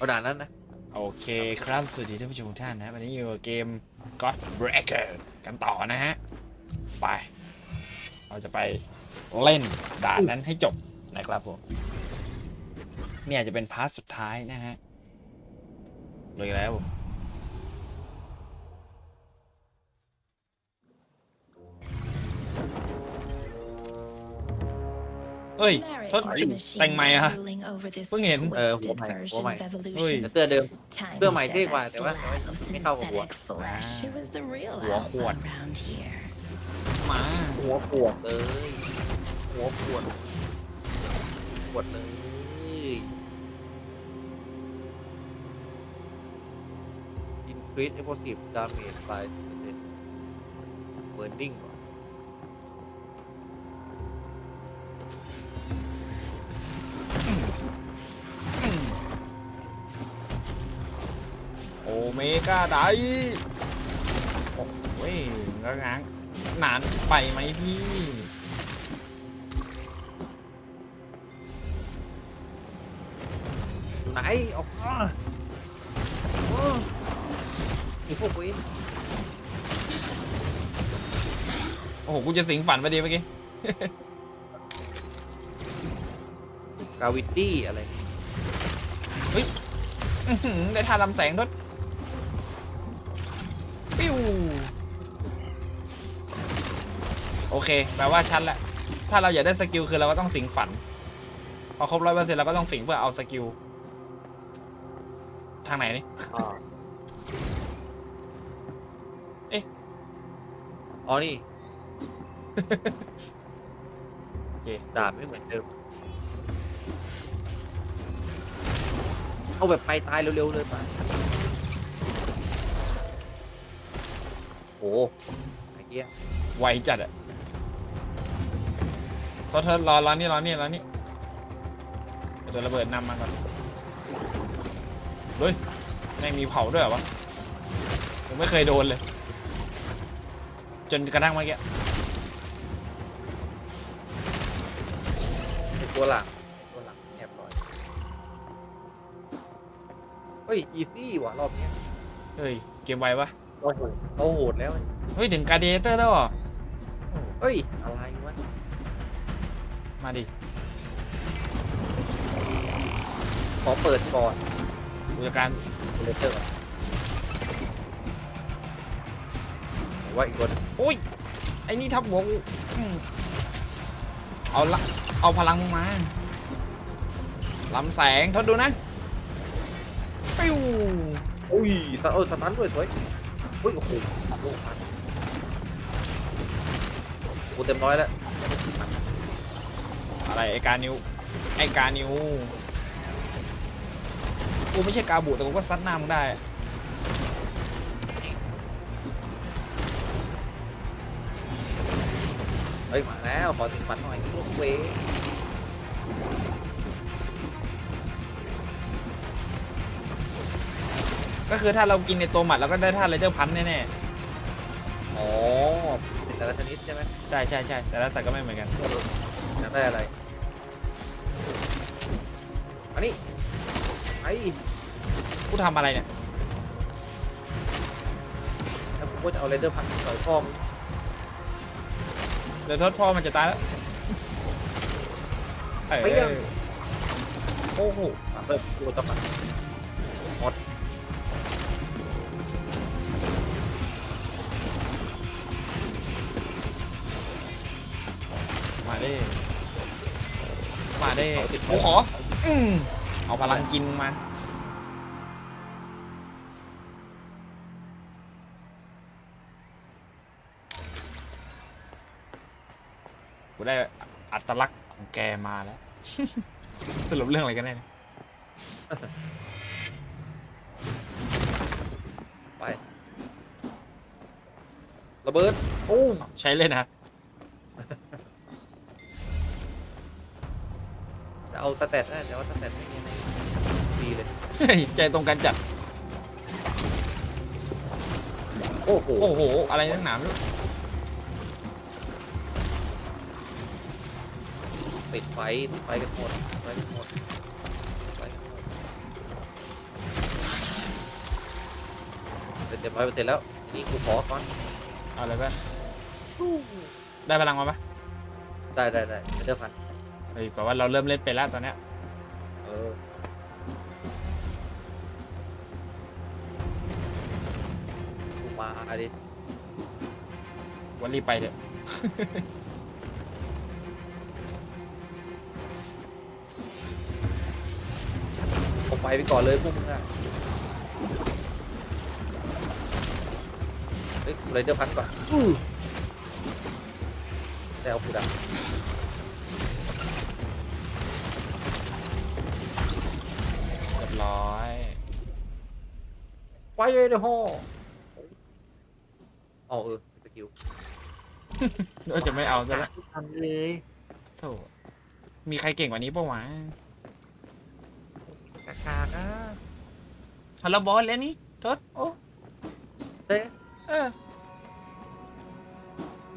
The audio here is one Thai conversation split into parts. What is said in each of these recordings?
เอาด่านนั้นนะโอเคครับสวัสดีท่านผู้ชมทุกท่านนะวันนี้อยู่กับเกม God Breaker กันต่อนะฮะ ไป เราจะไปเล่นด่านนั้นให้จบนะครับผมเนี่ยจะเป็นพาร์ทสุดท้ายนะฮะเลยแล้ว เฮ้ยโทษแต่งใหม่อะฮะเพิ่งเห็นเออหัวใหม่หัวใหม่เฮ้ยแต่เสื้อเดิมเสื้เสื้ออใหใหม่ม่เท่เท่กกว่าว่าแต่แต่ว่าว่าไม่ไม่เข้าเข้ากักับบหัหัววหัวขวดมาหัวปวดเลยหัวปวดปวดเลย increase explosive damage by 10% burning เหรอโอ เมก้าไดโอ้ยง้างง้างนานไปไหมพี่ ไหน ออกมาโอ้ไอีพวกเว้ยโอ้โห กูจะสิงฝันไปดีเมื่อกี้ กาวิตี้อะไรอื้อหือได้ทาลำแสงทด โอเคแปลว่าชัดแหละ ถ้าเราอยากได้สกิลคือเราก็ต้องสิงฝัน พอครบร้อยเปอร์เซ็นต์เราก็ต้องสิงเพื่อเอาสกิล ทางไหนนี่อ่าเอ๊ะ อ๋อนี่ โอเคดาบไม่เหมือนเดิม เอาแบบไปตายเร็วๆเลยไปโอ้ไอ้เกี้ยไวจัดอะ เพราะเธอรอรอนี่รอนี่รอนี่เดี๋ยวตัวระเบิดนำมาก่อนเฮ้ยแม่งมีเผาด้วยเหรอวะผมไม่เคยโดนเลย จนกระทั่งเมื่อกี้ไอ้ตัวหลังตัวหลังแอบร้อยเฮ้ยอีซี่ว่ะรอบเนี้ยเฮ้ยเกมไวปะเราโหดเราโหดแล้วเฮ้ยถึงการเดเตอร์แล้วเหรอเฮ้ยอะไรวะ มาดิขอเปิดก่อนผู้จัดการเลเตอร์ก่อนไหนว่าอีกคนโอ้ยไอ้นี่ทับหัวกูอืมเอาละเอาพลังมึงมาลำแสงทดดูนะปิ้วอุ้ยสเออสตันด้วยสวยเฮ้ยโอ้โหโลกพันกูเต็มร้อยแล้ว อะไรไอการนิวไอการนิวกูไม่ใช่กาบูแต่กูก็ซัดหน้ามึงได้เฮ้ยมาแล้วขอถึงฝันหน่อยพวกเวก็คือถ้าเรากินในตัวหมัดเราก็ได้ท่าเลเจอร์พันแน่อ๋อเป็นแต่ละชนิดใช่ไหมๆใช่ใช่ใช่แต่ละสัตว์ก็ไม่เหมือนกัน อยากได้อะไรอันนี้ไอ้กูทำอะไรเนี่ย แล้วกูก็จะเอาเลเดอร์พันต่อยพ่อมงเดี๋ยวโทษพ่อมันจะตายแล้วเออไปยังโอ้โหอะเริ่มกูต้องม มาเด้กูขออืมเอาพลังกินมากูได้อัตลักษณ์ของแกมาแล้ว สรุปเรื่องอะไรกันแน่เนี่ยไประเบิดโอ้มใช้เลยนะ เอาสเตตนะแต่ว่าสเตตไม่มีอะไรดีเลยเฮ้ยใจตรงกันจัด โอ้โหโอ้โห อะไรนักหนามลูกปิดไฟปิดไฟกันหมดปิดไฟกันหมดปิดไฟกันหมดเต็มร้อยเปอร์เซ็นต์แล้วนี่กูขอก่อนเอาเลยเพื่อนได้พลังมาปะได้ได้ได้ไม่ได้พัน เฮ้ยแปลว่าเราเริ่มเล่นเป็นแล้วตอนเนี้ยเออกูมาอะดิวันรีบไปเถอะ ผมไปไปก่อนเลยพวกมึงอะเฮ้ยกูเลยเดอร์พันก่อนอื้อแต่เอากูดังเรียบ ร้อยไฟเลยในห้อเอาเออสกิลก็จะไม่เอาซะแล้วทำเลยโถมีใครเก่งกว่านี้ปะวะกากากอะฮัลโหลบอสแล้วนี่ทศโอ้เซ่เออ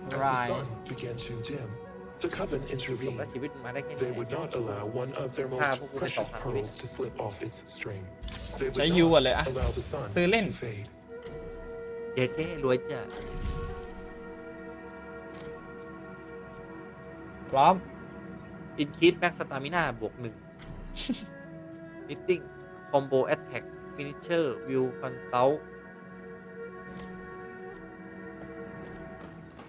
As the Right. sun began to dim, the coven จบ intervened. แล้วชีวิตมาได้แค่ They นี้ would not allow one of their Ah, most buku precious besok, pearls to slip off its string. They ใช้ would ยูก่อน not เลยอะ allow the sun Từ lên. to fade. เย้แค่รวยจ้ะพร้อม อินคิดแม็กสตามิน่าบวกหนึ่งนิตติ้งคอมโบแอตแทกฟินิชเชอร์วิวคอนเซล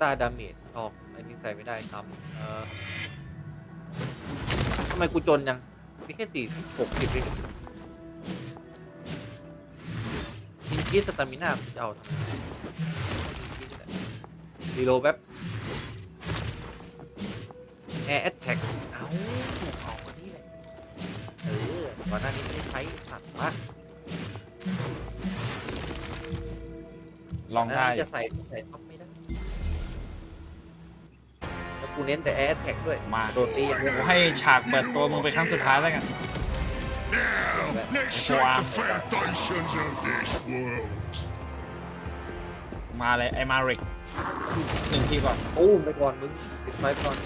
ตาดาเมจออก อันนี้ใส่ไม่ได้ครับเอ่อทำไมกูจนยังมีแค่สี่หกสิบเองอินคิดสตามิน่าจะเอาทำไมรีโหลดแป๊บแอร์แอตแทกเอาเอาอันนี้แหละเออก่อนหน้านี้ไม่ได้ใช้สัตว์มากลองได้จะใส่ใส่ท็อปไกูเน้นแต่แอร์แอตแทกด้วยมา โดนตีอย่างเดียวกูให้ฉากเปิดตัวมึงไปครั้งสุดท้ายแล้วกัน Let's Wow. shake the foundations of this world. มาเลยไอ้มาริกหนึ่งทีก่อนโอ้มไปก่อนมึงปิดไฟไปก่อน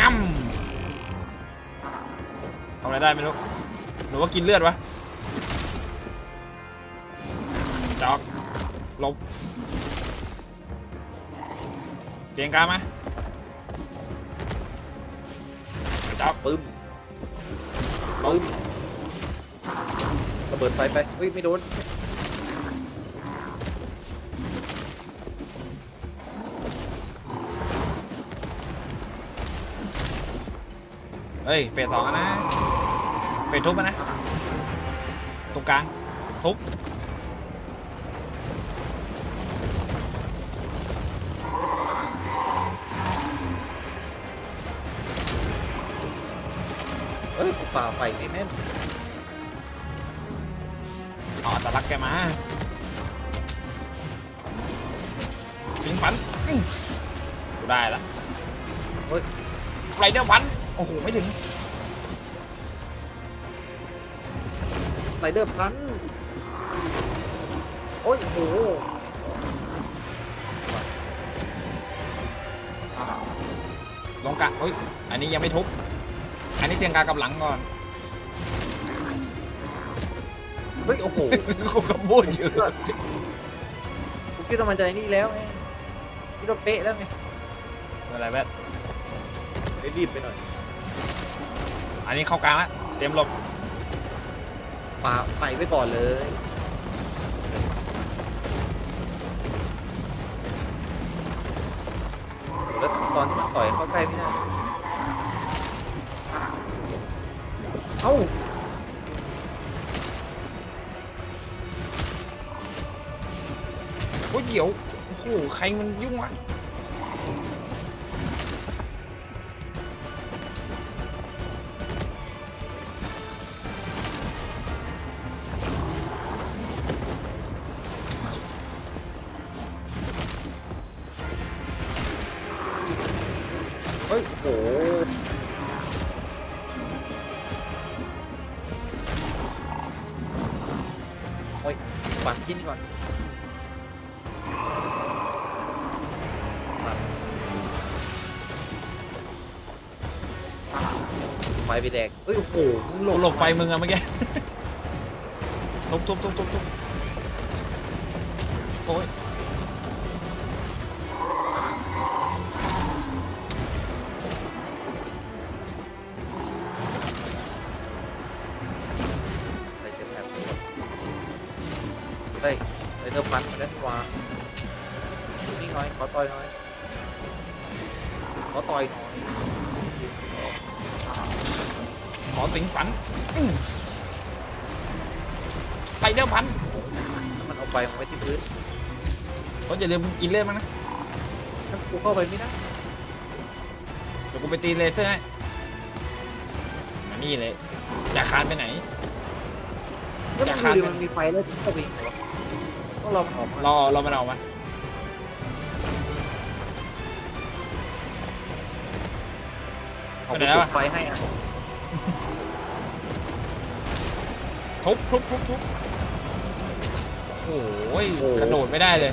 ง่ำทำอะไรได้ไม่รู้หรือว่ากินเลือดวะจอกลบเตียงกลางม จอกปึ้มปึ้มระเบิดไฟไปเฮ้ยไม่โดนเฮ้ยเฟสสองอะนะเฟสทุบนะตรงกลางทุบ เอ้ยกูป่าไฟไม่แม่นอ๋อแต่รักแกมายิงฟันอื้อกูได้ละเฮ้ยไรเดอร์ฟัน โอ้โห ไม่ถึง ไรเดอร์พัน โอ้ยโอ้โหลงกะเฮ้ย อันนี้ยังไม่ทุบ อันนี้เตียงกลางกับหลังก่อนเฮ้ยโอ้โหกูก็พูดอยู่กูคิดว่ามันจะไอ้นี่แล้วไงคิดว่าเป๊ะแล้วไงอะไรแบบเฮ้ยรีบไปหน่อยอันนี้เข้ากลางแล้วเตรียมหลบป่าไปไว้ก่อนเลยแล้วตอนที่มันต่อยเข้าใกล้ไม่ได้ เอ้าโอ้ยเดี๋ยวโอ้โหใครมันยุ่งวะ ไฟไปแดกเฮ้ยโอ้โหมึงหลกูบหลบไฟมึงอะเมื่อกี้ ทุบทุบทุบทุบทุบโอ้ยใส่เจ็ตแพ็คเฮ้ยไอเดอร์ฟันมาแล้วนี่หว่านี่หน่อยขอต่อยหน่อยขอต่อยหน่อยข อสิงฝันอื้อไปเดี๋ยวพันถ้ามันเอาไปมันไว้ที่พื้นเขาจะลืมกินเลือดมั้งนะถ้ากูเข้าไปไม่ได้เดี๋ยวกูไปตีเลเซอร์ให้มานี่เลย อยากคานไปไหน แล้วอยากมันฆ่าดูดิมันมีไฟแล้วเข้าไปอีกเหรอต้องรอมันออกมารอรอมันออกมาออกไปไหนมาแล้วจุอะดไฟให้อะ ทุบทุบทุบทุบโอ้ยกระโดดไม่ได้เลย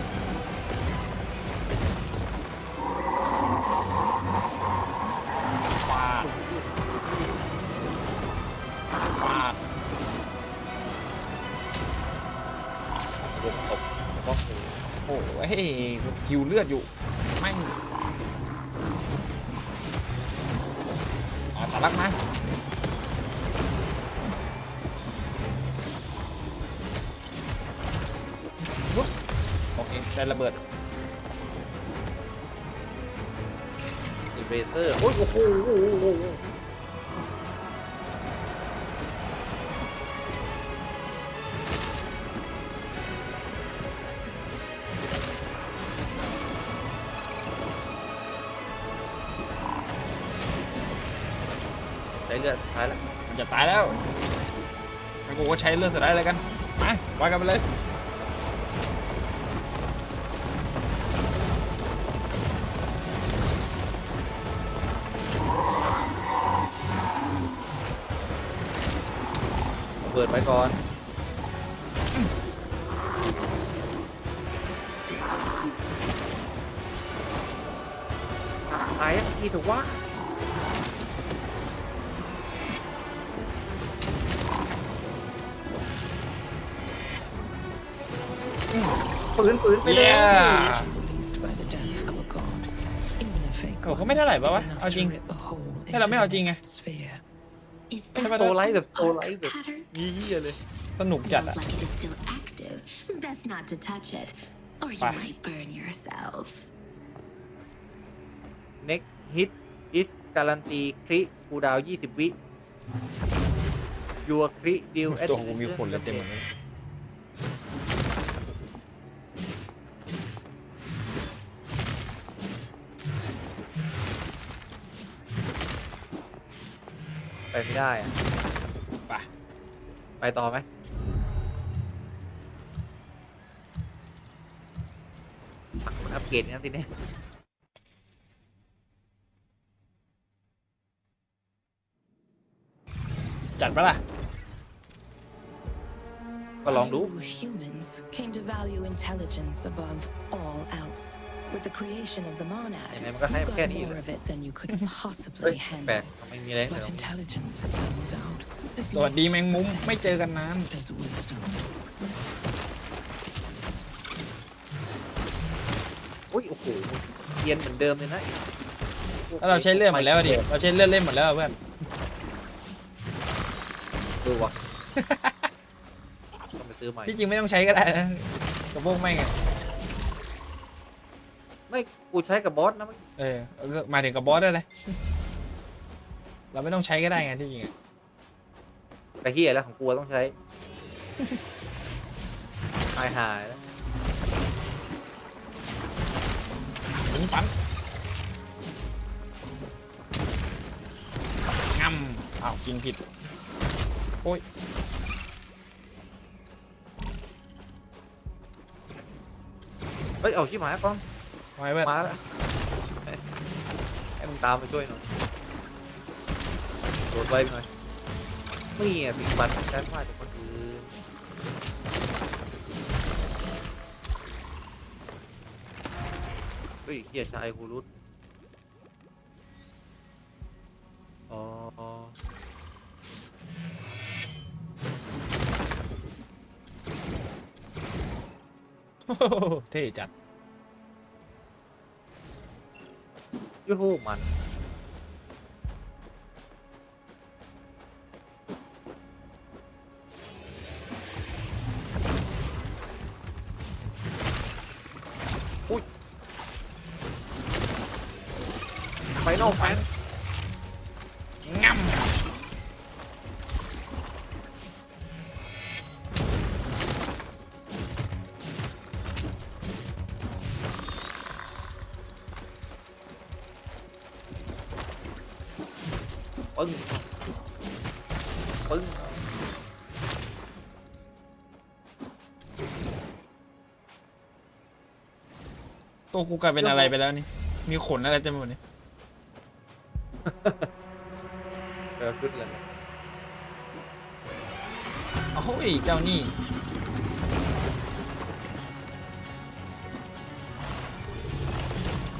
ปาดปาดลงตบบล็อกเลยโอ้ยหิวเลือดอยู่ ระเบิดอีเบเตอร์โอ้ยโอ้โหโอ้โหโอ้โหใช้เลือดสุดท้ายแล้วมันจะตายแล้วงั้นกูก็ใช้เลือดสุดท้ายเลยกัน มาว่ากันไปเลย ปิดไปก่อนตายยังกี่ถูกว่าปืนปืนไปเลย Yeah released by the death of a god. Even if a โอ้เขาไม่เท่าไหร่ปะวะ enough เอาจริง to rip a hole ให้เราไม่เอาจริงไง into the vast sphere. Is ใช่ปะ that โตไลท์แบบโต arc ไลท์แบบ pattern? ยี่เหี้ยเลยสนุกจัด Smells อะ like it is still active. Best not to touch it, or you Bye. might burn yourself. next hit is การันตีคริคูดาว 20 วิ your คริ deal ตัวของกูมีขนเลยเต็มหมดเลยไปไม่ได้อะไป ไปต่อไหมมันอัปเกรดงั้นสิเนี่ยจัดปะล่ะ ก็ลองดู You humans came to value intelligence above all else. With the creation of the monad, And you then we're gonna have got Kenny more there. of it than you could เฮ้ย possibly แปล handle. กทำไมมีอะไรเหร But อ intelligence, it turns out, is สวัสดี not แมงมุม ไม่เจอกันนาน as wisdom. โอ้ยโอ้โหเรียนเหมือนเดิมเลยนะแล้วเราใช้เลือดหมดแล้วอะดิเราใช้เลือดเล่นหมดแล้วอะเพื่อนดูวะต้องไปซื้อใหม่ที่จริงไม่ต้องใช้ก็ได้นะกระโปรงไม่งอะไม่ กูใช้กับบอสนะเมื่อกี้เออหมายถึงกับบอสได้เลย เราไม่ต้องใช้ก็ได้ไงที่จริงอะแต่เฮียแล้วของกูต้องใช้หายหายแล้วถึงปันงำอ้าวกินผิดเฮ้ยเอาชิบหายก่อนทำ ไมเพื่อนมาแล้วให้มึงตามไปช่วยหน่อยโดดไว้หน่อยนี่อะสิงบัตรแทนว่าจากคนอื่นเฮ้ยเฮียชายกูรุดอ๋อทำไโหมัน อุ้ยไฟนอลแฟน กูกลายเป็นอะไรไปแล้วนี่ มีขนอะไรเต็มไปหมดนี่เออขึ้นเลยโอ้ยเจ้านี่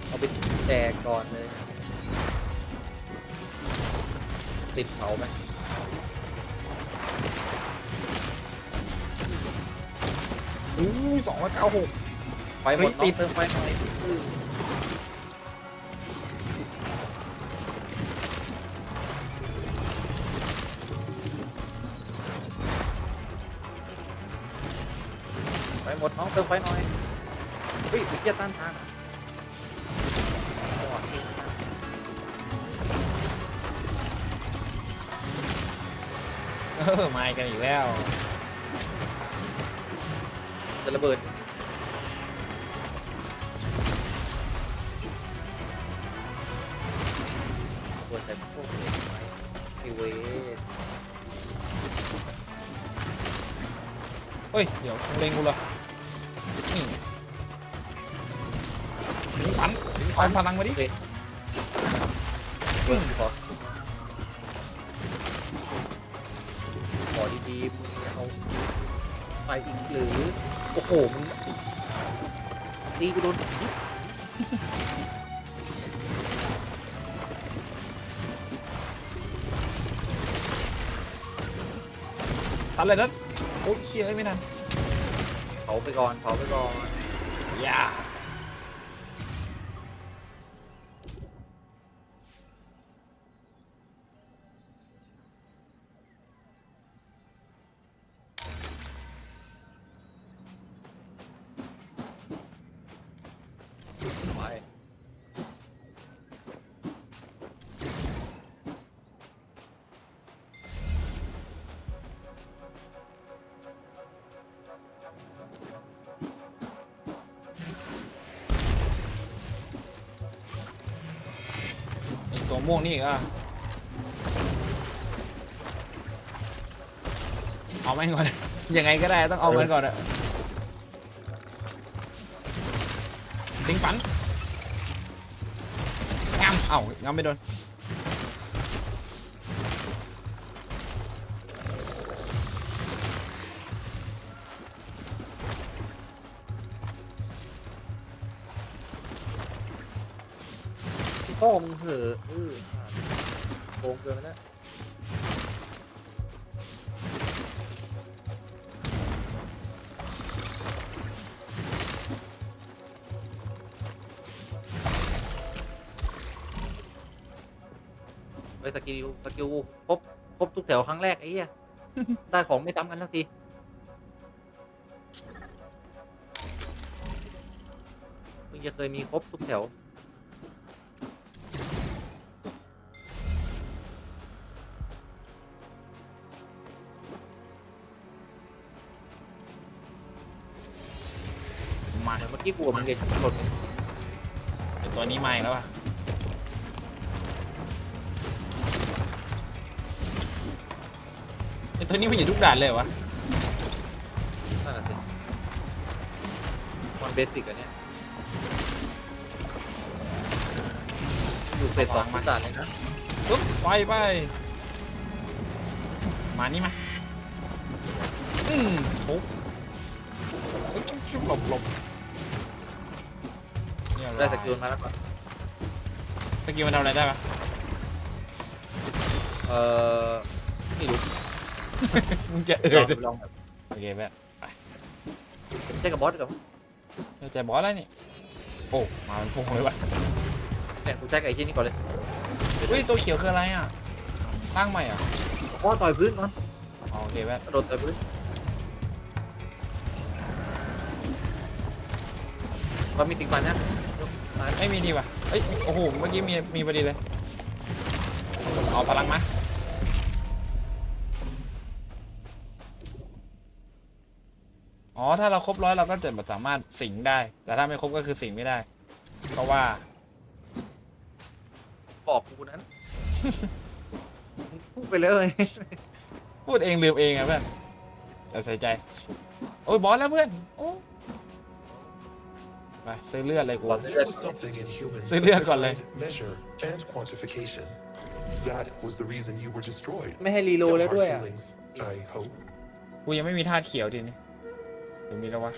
เอาไปแจกก่อนเลย ติดเผาไหมอู้สองร้อยเก้าหก ไฟหมดเฮ้ยติดเติมไฟหน่อยอื้อไฟหมดน้องเติมไฟหน่อยเฮ้ยเกียร์ต้านทานจังหวะนี้เออมากันอีกแล้วจะระเบิด เวทเฮ้ย เดี๋ยวมึงเล็งกูเหรอนี่ถึงฝันถึงฝันพลังมาดิเบิ้งขอขอดีๆมึงเอาไปอีกหรือ โอ้โหมึงตีกูโดน ทันเลยนัดโอ้ยเชี่ยไม่ทันเผาไปก่อนเผาไปก่อนอย่า ไอตัวม่วงนี่อีกอะเอามันก่อน ยังไงก็ได้ต้องเอามันก่อนอะทิ้งฝันงามเอ้างามไม่โดน ไปสกิลสกิลครบครบทุกแถวครั้งแรกไอ้เหี้ย ได้ของไม่ซ้ำกันสักที มึงจะเคยมีครบทุกแถว มาเดี๋ยวเมื่อกี้กูกับมึงเรียนชนกันไอตัวนี้มาอีกแล้วอะ ตัวนี้มันอยู่ทุกด่านเลยเหรอวะนั่นแหละสิมันเบสิกอันเนี้ยอยู่เฟสสองมาตาเลยนะปุ๊บไปไปมานี่มาอืมโอ้เอ้ยชุบหลบหลบเนี่ยได้สกิลมาแล้วก่อนสกิลมันทำอะไรได้ปะเอ่อไม่รู้ มึงจะเอลอองลองแบบโอเคแบบใช่กับบอสกับเจอใจบอสแล้วนี่ โอ้ มาเป็นพวงเลยวะเนี่ยกูใช้กับไอ้ที่นี่ก่อนเลยอุ้ยตัวเขียวคืออะไรอะตั้งใหม่อะอ๋อต่อยพื้นก่อนอ๋อโอเคแว่นกระโดดต่อยพื้นก็มีติงฟันนะยกซ้ายไม่มีดีว่ะเอ้ย โอ้โห เมื่อกี้มี มีพอดีเลย เอาพลังมา อ๋อ ถ้าเราครบร้อยเราก็จะแบบสามารถสิงได้ แต่ถ้าไม่ครบก็คือสิงไม่ได้ เพราะว่า บอกกูนั้น พูดไปเลย พูดเองลืมเองอะเพื่อนอย่าใส่ใจ โอ้ยบอสแล้วเพื่อนโอ้ไปซื้อเลือดเลยกู What? There was something in humans Say that the other one, defied measure and quantification. That was the reason you were destroyed. ไม่ให้รีโหลด No แล้ว hard ด้วยอะ feelings, I hope. กูยังไม่มีท่าตุเขียวทีนี้ห รือมีแล้ววะ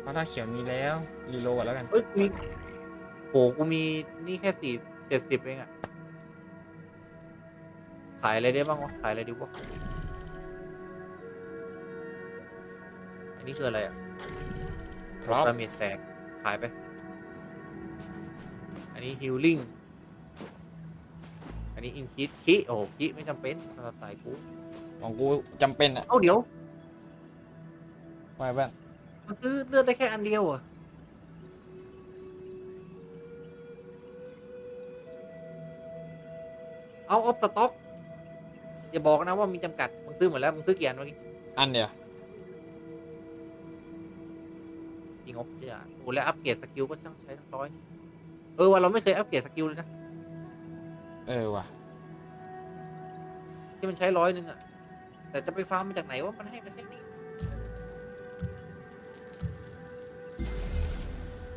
เพราะท่าตุเขียวมีแล้วรีโหลดก่อนแล้วกันเอ้ยมีโหกูมีนี่แค่สี่เจ็ดสิบเองอะขายอะไรได้บ้างวะขายอะไรดีวะอันนี้คืออะไรอะครับดาเมจแตกขายไป อันนี้ฮิลลิ่งอันนี้อินคิดคิโอ้โหคิไม่จำเป็นสำหรับสายกูของกูจำเป็นอะเอ้าเดี๋ยว ไปเพื่อนมันซื้อเลือดได้แค่อันเดียวเหรอะเอาออฟสต็อกอย่าบอกนะว่ามีจำกัด มึงซื้อหมดแล้ว มึงซื้อกี่อันเมื่อกี้อันเดียวจริงออฟเชียโอ้แล้วอัปเกรดสกิลก็ช่างใช้ทั้งร้อยเออว่าเราไม่เคยอัปเกรดสกิลเลยนะ เออว่ะที่มันใช้ร้อยหนึ่งอะแต่จะไปฟาร์มมาจากไหนว่ามันให้มาแค่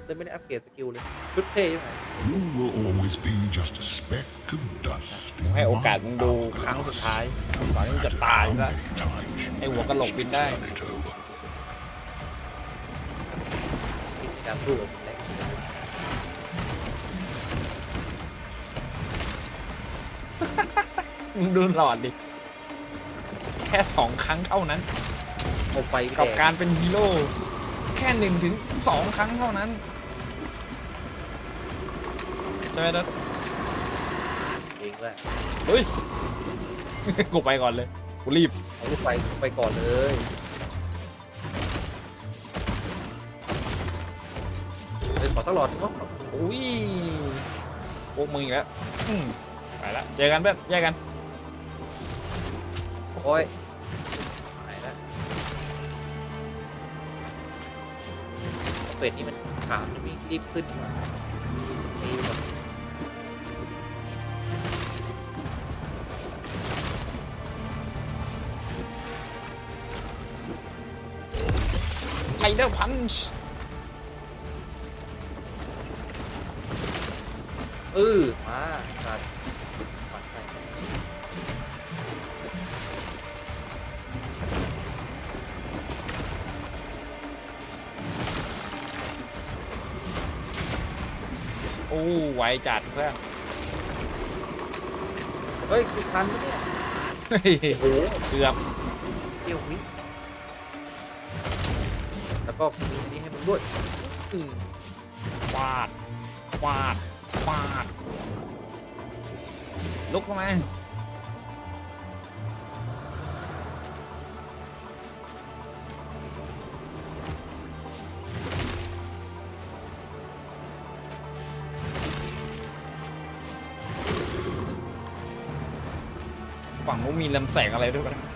เลยไม่ได้อัปเกรดสกิลเลยชุดเท่ใช่ไหม You will always be just a speck of dust. ผมให้โอกาสมึงดูครั้งสุดท้ายก่อนที่มึงจะตายซะ Many times ไอหัวกะโหลกบินได้ done it over. ที่ในการสู้กับมันแรงมึงดูหลอดดิ แค่สองครั้งเท่านั้น เอาไฟไปกับแดกการเป็นฮีโร่แค่หนึ่งถึงสองครั้งเท่านั้นใช่ไหมดัดเองแหละเฮ้ย กูไปก่อนเลยกูรีบเอาลูกไฟไปก่อนเลยเฮ้ยขอตลอดเนาะอุ้ยโอ้มึงอีกแล้วอืมไปละเจอกันเพื่อนแยกกันโอ้ยหายแล้วเป็ดนี่มันขามจะวิ่งรีบขึ้นมา เดอร์พันช์เออมาขาดปัดไปโอ้ไวจัดเพื่อนเฮ้ยคือทันปะเนี่ยเฮ้ยโอ้โหเกือบ เกี่ยววิแล้ว ก็มีอันนี้ให้มึงด้วยอืมฟาดฟาดฟาด ลุกเข้ามาฝั่งนู้นมีลำแสงอะไรด้วยปะ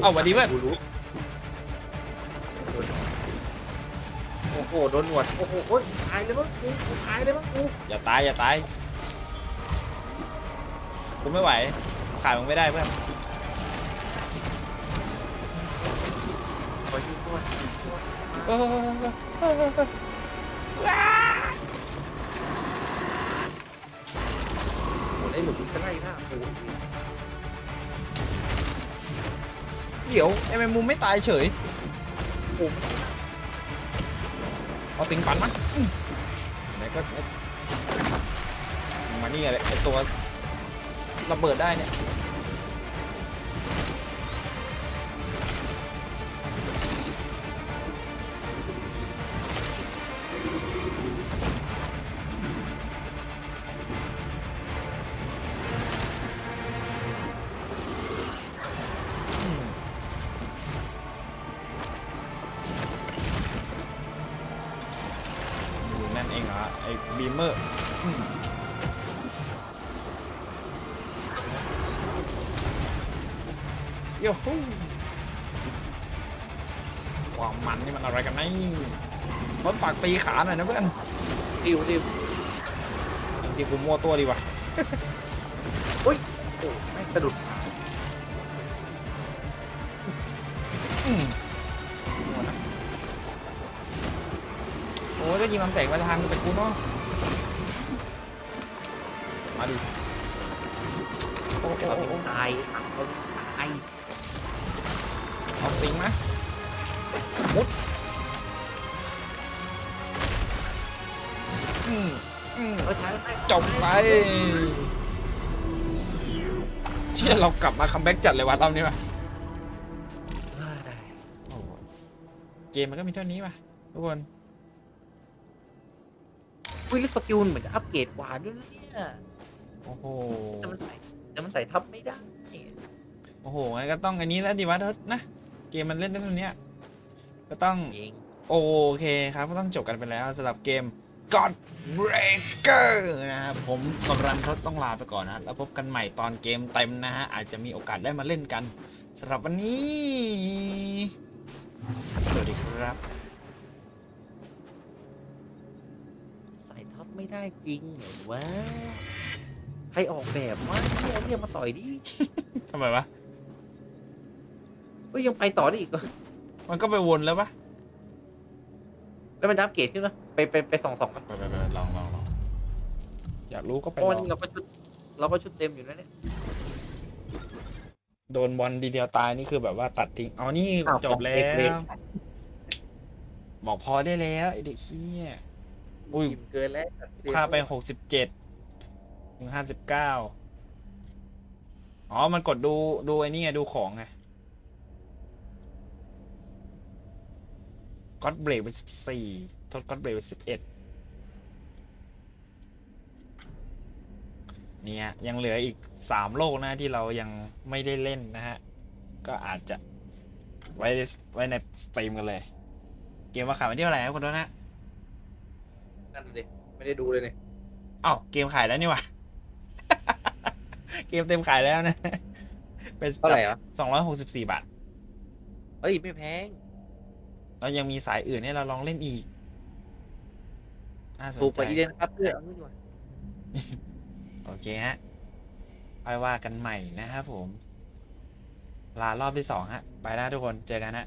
เอาสวัสดีเพื่อนกูรู้โอ้โหโดนหนวดโอ้โหโอ้ยตายเลยมั้งกูกูตายเลยมั้งกูอย่าตายอย่าตายกูไม่ไหวขาดมึงไม่ได้เพื่อนขอยืมก่อนเออ เดี๋ยวไอ้แมงมุมไม่ตายเฉยเอาสิงปันมาอืมไหนก็มานี่อะไรไอตัวระเบิดได้เนี่ย น่อยนะเพื่อนดิวดิวจริงๆกูมั่วตัวดีว่ะโอ้แม่งสะดุดอืมมั่วนะโอ้ยก็ยิงลำแสงมาทางแต่กูเนาะมาดิโอ้โอ้เขาโอ้โอ้ตายเขาตายเอาสิงมามุด จบไป เชี่ยเรากลับมาคัมแบ็กจัดเลยวะรอบนี้วะเกมมันก็มีเท่านี้ว่ะทุกคนอุ้ยแล้วสกิลเหมือนจะอัปเกรดกว่าด้วยนะเนี่ยโอ้โหแต่มันใส่แต่มันใส่ทับไม่ได้ โอ้โหงั้นก็ต้องอันนี้แล้วดิวะเถอะนะ เกมมันเล่นได้เท่านี้ก็ต้องเอง โอเคครับก็ต้องจบกันไปแล้วสำหรับเกม God Breaker นะครับผมกำลังทดต้องลาไปก่อนนะ แล้วพบกันใหม่ตอนเกมเต็มนะฮะ อาจจะมีโอกาสได้มาเล่นกันสำหรับวันนี้ สวัสดีครับใส่ทับไม่ได้จริงเหรอวะ ใครออกแบบวะเนี่ยเรียกมาต่อยดิทำไมวะ เฮ้ยยังไปต่อได้อีกเหรอมันก็ไปวนแล้วปะแล้วมันจะอัปเกรดขึ้นไหม ไปไปไปส่องส่องๆไหมไปไปไปลองลองลองอยากรู้ก็ไปเพราะลวันองนี้เราก็ชุดเราก็ชุดเต็มอยู่นะเนี่ย โดนบอลดีเดียวตายนี่คือแบบว่าตัดทิ้งเอานี่อ้าวจบแล้ของเด็ก ว บอกพอได้แล้วไอเด็กเฮียอุ้ย อิ่มเกินแล้วค่าไปหกสิบเจ็ดถึงห้าสิบเก้าอ๋อ มันกดดูดูไอ้นี่ไงดูของไงก็อดเบรกไปสิบสี่ ทดก็อดเบรกไปสิบเอ็ดเนี่ยยังเหลืออีกสามโลกนะที่เรายังไม่ได้เล่นนะฮะ ก็อาจจะไว้ไว้ในสตรีมกันเลย เกมมาขายวันที่เท่าไหร่ครับคุณโดนะนั่นเลยไม่ได้ดูเลยเนี่ยอ้าวเกมขายแล้วนี่หว่าเกมเต็มขายแล้วนะ เป็นเท่าไหร่อะสองร้อยหกสิบสี่บาทเฮ้ย ไม่แพง แล้วยังมีสายอื่นให้เราลองเล่นอีก น่าสนถูกกว่าใจอีเดนครับเพื่อนเอาไม่ดีกว่าโอเคฮะไปว่ากันใหม่นะครับผม ลารอบที่สองฮะ ไปแล้วทุกคนเจอกันฮะ